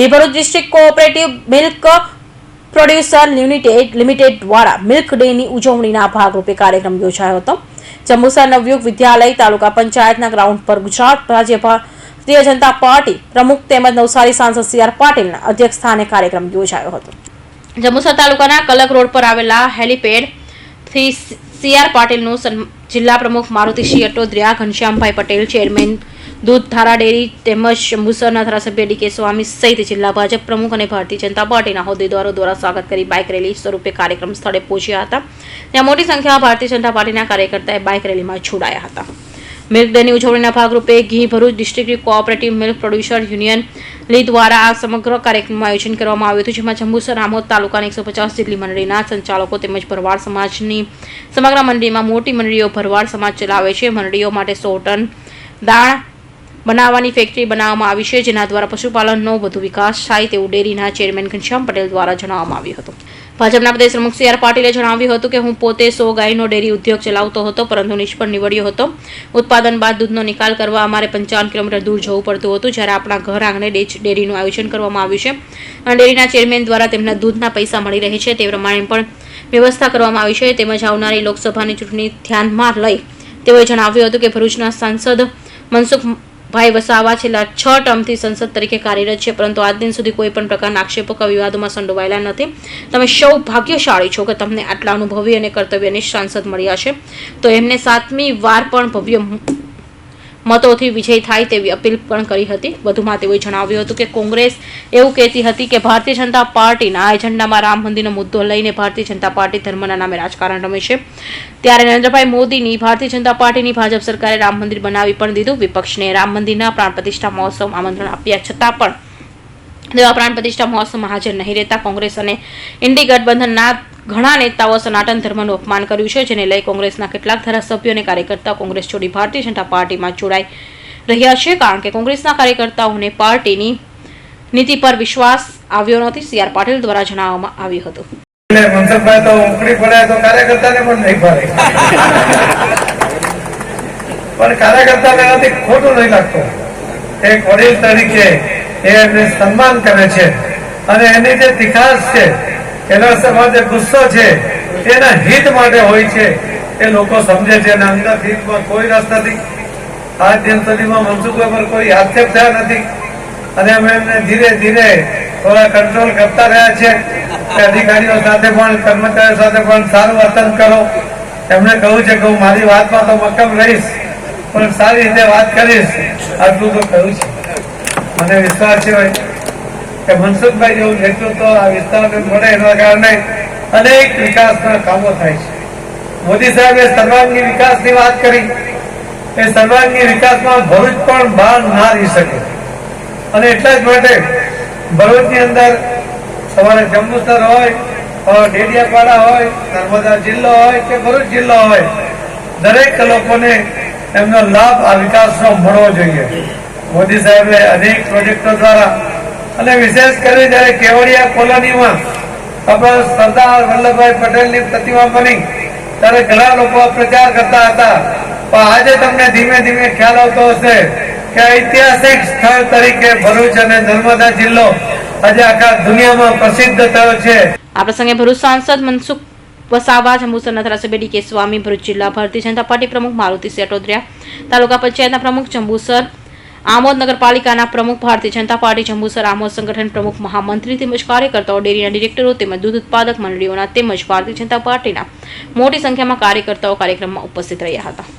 Gir Bharuch district cooperative milk producer limited limited દ્વારા milk ડેની ઉજવણીના ભાગરૂપે કાર્યક્રમ યોજાયો હતો. જંબુસર નવયુગ વિદ્યાલય, તાલુકા પંચાયતના ગ્રાઉન્ડ પર ગુજરાત રાજ્ય ભારતીય જનતા પાર્ટી પ્રમુખ તેમજ નવસારી સાંસદ સી આર પાટીલના અધ્યક્ષસ્થાને કાર્યક્રમ યોજાયો હતો. જંબુસર તાલુકાના કલક રોડ પર આવેલા હેલીપેડથી સી આર પાટીલનું જિલ્લા પ્રમુખ મારુતિસિંહ અટોદરિયા ઘનશ્યામભાઈ પટેલ, ચેરમેન દૂધ ધારા ડેરી તેમજ શંભુસરના ધારાસભ્ય ડીકે સ્વામી સહિત જિલ્લા ભાજપ પ્રમુખ અને ભારતીય જનતા પાર્ટીના હોદ્દેદારો દ્વારા સ્વાગત કરી બાઇક રેલી સ્વરૂપે કાર્યક્રમ સ્થળે પહોંચ્યા હતા. ત્યાં મોટી સંખ્યામાં ભારતીય જનતા પાર્ટીના કાર્યકર્તાએ બાઇક રેલીમાં જોડાયા હતા. મિલ્ક ડેની ઉજવણીના ભાગરૂપે the Bharuch district cooperative milk producer union લી દ્વારા આ સમગ્ર કાર્યક્રમનું આયોજન કરવામાં આવ્યું હતું, જેમાં જંબુસર આમોદ તાલુકાની એકસો પચાસ જેટલી મંડળીના સંચાલકો તેમજ ભરવાડ સમાજની સમગ્ર મંડળીમાં મોટી મંડળીઓ ભરવાડ સમાજ ચલાવે છે. મંડળીઓ માટે સો ટન દાણ બનાવવાની ફેક્ટરી બનાવવામાં આવી છે, જેના દ્વારા પશુપાલનનો વધુ વિકાસ થાય તેવું ડેરીના ચેરમેન ઘનશ્યામ પટેલ દ્વારા જણાવવામાં આવ્યું હતું. ભાજપના પ્રદેશ પ્રમુખ સી આર પાટીલે જણાવ્યું હતું કે, હું પોતે સો ગાયનો ડેરી ઉદ્યોગ ચલાવતો હતો, પરંતુ નિષ્ફળ નીવડ્યો હતો. ઉત્પાદન બાદ દૂધનો નિકાલ કરવા અમારે પંચાવન કિલોમીટર દૂર જવું પડતું હતું, જ્યારે આપણા ઘર આંગણે ડેરીનું આયોજન કરવામાં આવ્યું છે. અને ડેરીના ચેરમેન દ્વારા તેમના દૂધના પૈસા મળી રહે છે, તે પ્રમાણે પણ વ્યવસ્થા કરવામાં આવી છે. તેમજ આવનારી લોકસભાની ચૂંટણી ધ્યાનમાં લઈ તેઓએ જણાવ્યું હતું કે, ભરૂચના સાંસદ મનસુખભાઈ વસાવા છેલ્લા છ ટર્મથી સંસદ તરીકે કાર્યરત છે, પરંતુ આજ દિન સુધી કોઈ પણ પ્રકારના આક્ષેપો કે વિવાદોમાં સંડોવાયેલા નથી. તમે સૌ ભાગ્યશાળી છો કે તમને આટલા અનુભવી અને કર્તવ્યનિષ્ઠ સાંસદ મળ્યા છે. તો એમને સાતમી વાર પણ ભવ્ય મતોથી વિજય થાય તેવી અપીલ પણ કરી હતી. વધુમાં તેઓએ જણાવ્યું હતું કે કોંગ્રેસ એવું કહેતી હતી કે ભારતીય જનતા પાર્ટીના એજન્ડામાં રામ મંદિરનો મુદ્દો લઈને ભારતીય જનતા પાર્ટી ધર્મના નામે રાજકારણ રમે છે. ત્યારે નરેન્દ્રભાઈ મોદીની ભારતીય જનતા પાર્ટીની ભાજપ સરકારે રામ મંદિર બનાવી પણ દીધું. વિપક્ષને રામ મંદિરના પ્રાણ પ્રતિષ્ઠા મહોત્સવ આમંત્રણ આપ્યા છતાં પણ તેવા પ્રાણ પ્રતિષ્ઠા મહોત્સવમાં હાજર નહીં રહેતા કોંગ્રેસ અને ઇન્ડી ગઠબંધનના ઘણા નેતાઓ સનાતન ધર્મનું અપમાન કર્યું છે, જેને લઈ કોંગ્રેસના કેટલાક ધારાસભ્યો અને કાર્યકર્તાઓ કોંગ્રેસ છોડી ભારતીય જનતા પાર્ટીમાં જોડાઈ રહ્યા છે, કારણ કે કોંગ્રેસના કાર્યકર્તાઓને પાર્ટીની નીતિ પર વિશ્વાસ આવ્યો નથી, સી આર પાટીલ દ્વારા જણાવવામાં આવ્યું હતું. મનસુખભાઈ તો ઉકળી પડે તો કાર્યકર્તાને પણ નહીં પડે પણ કાર્યકર્તાને નથી ખોટું નહીં લાગતું. એક વડીલ તરીકે એ એમને સન્માન કરે છે અને એની જે તિખાસ છે એનો સમાજે ગુસ્સો છે એના હિત માટે હોય છે, એ લોકો સમજે છે અને અંદર હિતમાં કોઈ રસ નથી. આજ દિન સુધીમાં મનસુખભાઈ પર કોઈ આક્ષેપ થયા નથી. અને અમે એમને ધીરે ધીરે થોડા કંટ્રોલ કરતા રહ્યા છે કે અધિકારીઓ સાથે પણ, કર્મચારીઓ સાથે પણ સારું વર્તન કરો. એમણે કહ્યું છે કે હું મારી વાતમાં તો મક્કમ રહીશ, પણ સારી રીતે વાત કરીશ. આટલું તો કહ્યું છે. મને વિશ્વાસ છે ભાઈ. કે મનસુખભાઈ જેવું નેતૃત્વ આ વિસ્તારને મળે એના કારણે અનેક વિકાસના કામો થાય છે. મોદી સાહેબે સર્વાંગી વિકાસની વાત કરી. એ સર્વાંગી વિકાસમાં ભરૂચ પણ બહાર ના રહી શકે. અને એટલા જ માટે ભરૂચની અંદર સવારે જંબુસર હોય ડેડિયાપાડા હોય, નર્મદા જિલ્લો હોય કે ભરૂચ જિલ્લો હોય, દરેક લોકોને એમનો લાભ આ વિકાસનો મળવો જોઈએ. મોદી સાહેબે અનેક પ્રોજેક્ટો દ્વારા અને વિશેષ કરી જયારે કેવડિયા કોલોનીમાં સરદાર વલ્લભભાઈ પટેલની પ્રતિમા બની, ત્યારે ઘણા લોકો પ્રચાર કરતા હતા. પણ આજે તમને ધીમે ધીમે ખ્યાલ આવતો હશે કે ઐતિહાસિક સ્થળ તરીકે ભરૂચ અને નર્મદા જિલ્લો આજે આખા દુનિયામાં પ્રસિદ્ધ થયો છે. આ પ્રસંગે ભરૂચ સાંસદ મનસુખ વસાવા જંબુસરના ધારાસભ્ય ડી કે સ્વામી, ભરૂચ જિલ્લા ભારતીય જનતા પાર્ટી પ્રમુખ મારુતિ સેટોદરિયા, તાલુકા પંચાયતના પ્રમુખ જંબુસર આમોદ નગરપાલિકાના પ્રમુખ ભારતીય જનતા પાર્ટી જંબુસર આમોદ સંગઠન પ્રમુખ મહામંત્રી તેમજ કાર્યકર્તાઓ, ડેરીના ડિરેક્ટરો તેમજ દૂધ ઉત્પાદક મંડળીઓના તેમજ ભારતીય જનતા પાર્ટીના મોટી સંખ્યામાં કાર્યકર્તાઓ કાર્યક્રમમાં ઉપસ્થિત રહ્યા હતા.